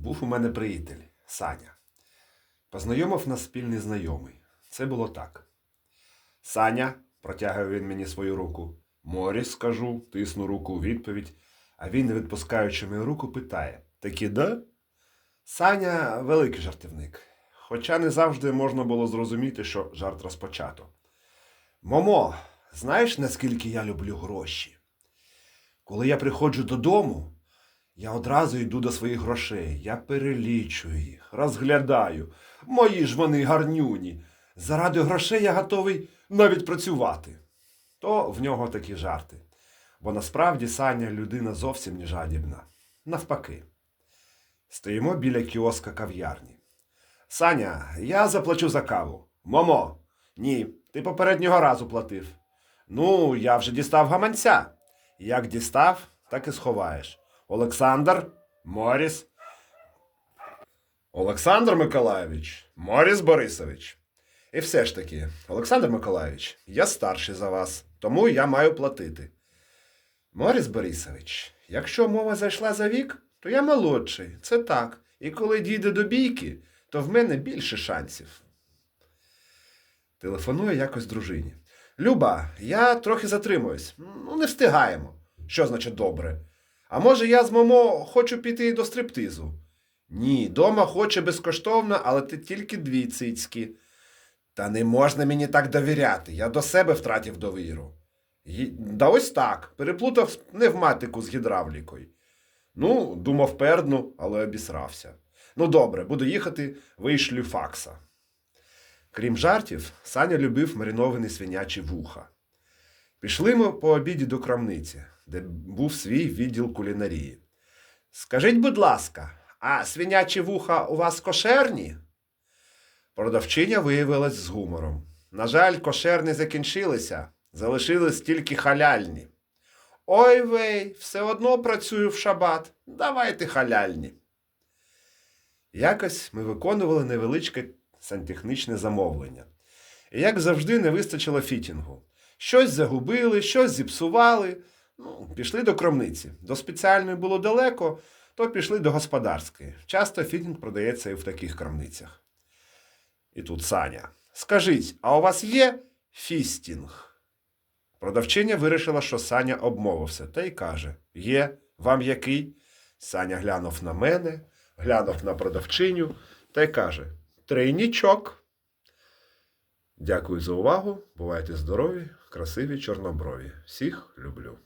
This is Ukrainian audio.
Був у мене приятель Саня. Познайомив нас спільний знайомий. Це було так. Саня, протягує він мені свою руку. Моріс, скажу, тисну руку у відповідь, а він, не відпускаючи мою руку, питає: Таки да? Саня великий жартівник. Хоча не завжди можна було зрозуміти, що жарт розпочато. Момо, знаєш, наскільки я люблю гроші? Коли я приходжу додому, я одразу йду до своїх грошей. Я перелічую їх, розглядаю. Мої ж вони гарнюні. Заради грошей я готовий навіть працювати. То в нього такі жарти. Бо насправді Саня людина зовсім не жадібна. Навпаки. Стоїмо біля кіоска кав'ярні. Саня, я заплачу за каву. Момо. Ні, ти попереднього разу платив. Ну, я вже дістав гаманця. Як дістав, так і сховаєш. Олександр, Моріс. Олександр Миколайович, Моріс Борисович. І все ж таки, Олександр Миколайович, я старший за вас, тому я маю платити. Моріс Борисович, якщо мова зайшла за вік, то я молодший. Це так. І коли дійде до бійки, то в мене більше шансів. Телефоную якось дружині. Люба, я трохи затримуюсь. Ну, не встигаємо. Що значить добре? А може, я з Момо хочу піти до стриптизу? Ні, дома хоче безкоштовно, але ти тільки дві цицькі. Та не можна мені так довіряти. Я до себе втратив довіру. Да ось так. Переплутав пневматику з гідравлікою. Ну, думав пердну, але обісрався. Ну, добре, буду їхати, вишлю факса. Крім жартів, Саня любив мариновані свинячі вуха. Пішли ми по обіді до крамниці, де був свій відділ кулінарії. Скажіть, будь ласка, а свинячі вуха у вас кошерні? Продавчиня виявилась з гумором. На жаль, кошерні закінчилися, залишились тільки халяльні. Ой вей, все одно працюю в шабат. Давайте халяльні. Якось ми виконували невеличке сантехнічне замовлення. І як завжди, не вистачило фітінгу. Щось загубили, щось зіпсували. Ну, пішли до кромниці. До спеціальної було далеко, то пішли до господарської. Часто фітінг продається і в таких крамницях. І тут Саня. Скажіть, а у вас є фістінг? Продавчиня вирішила, що Саня обмовився, та й каже: Є, вам який? Саня глянув на мене, глянув на продавчиню та й каже: Тройнічок. Дякую за увагу. Бувайте здорові, красиві, чорноброві. Всіх люблю.